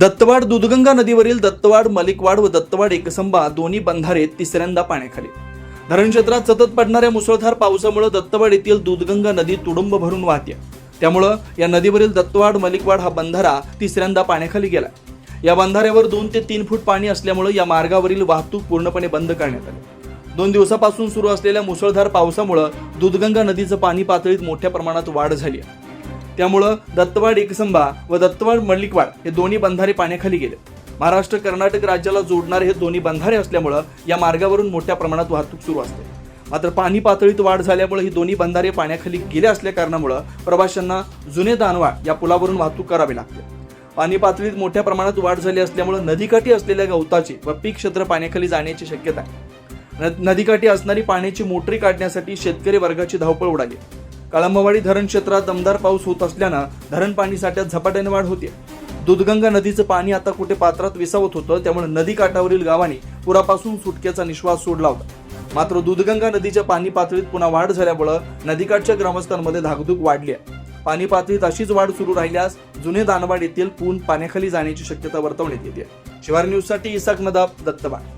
दत्तवाड दूधगंगा नदीवरील दत्तवाड मलिकवाड व दत्तवाड एकसंबा दोन्ही बंधारे तिसऱ्यांदा पाण्याखाली. धरण क्षेत्रात सतत पडणाऱ्या मुसळधार पावसामुळे दत्तवाड येथील दूधगंगा नदी तुडुंब भरून वाहते. त्यामुळं या नदीवरील दत्तवाड मलिकवाड हा बंधारा तिसऱ्यांदा पाण्याखाली गेला. या बंधाऱ्यावर दोन ते तीन फूट पाणी असल्यामुळे या मार्गावरील वाहतूक पूर्णपणे बंद करण्यात आली. दोन दिवसापासून सुरू असलेल्या मुसळधार पावसामुळं दूधगंगा नदीचं पाणी पातळीत मोठ्या प्रमाणात वाढ झाली आहे. त्यामुळं दत्तवाड एकसंबा व दत्तवाड मल्लिकवाड हे दोन्ही बंधारे पाण्याखाली गेले. महाराष्ट्र कर्नाटक राज्याला जोडणारे हे दोन्ही बंधारे असल्यामुळं या मार्गावरून मोठ्या प्रमाणात वाहतूक सुरू असते. मात्र पाणी पातळीत वाढ झाल्यामुळे ही दोन्ही बंधारे पाण्याखाली गेले असल्या कारणामुळं प्रवाशांना जुने दानवाड या पुलावरून वाहतूक करावी लागते. पाणी पातळीत मोठ्या प्रमाणात वाढ झाली असल्यामुळे नदीकाठी असलेल्या गवताची व पीक क्षेत्र पाण्याखाली जाण्याची शक्यता आहे. न- नदीकाठी असणारी पाण्याची मोटरी काढण्यासाठी शेतकरी वर्गाची धावपळ उडाली. कळंबवाडी धरण क्षेत्रात दमदार पाऊस होत असल्यानं धरण पाणी साठ्यात झपाट्याने वाढ होते दुधगंगा नदीचं पाणी आता कुठे पात्रात विसावत होतं त्यामुळे नदी काठावरील गावांनी पुरापासून सुटकेचा निश्वास सोडला होता. मात्र दूधगंगा नदीच्या पाणी पातळीत पुन्हा वाढ झाल्यामुळं नदीकाठच्या ग्रामस्थांमध्ये धाकधूक वाढली आहे. पाणी पातळीत अशीच वाढ सुरू राहिल्यास जुने दानवाड येथील पूल पाण्याखाली जाण्याची शक्यता वर्तवण्यात येते. शिवार न्यूजसाठी इसाक नदाब दत्तवाड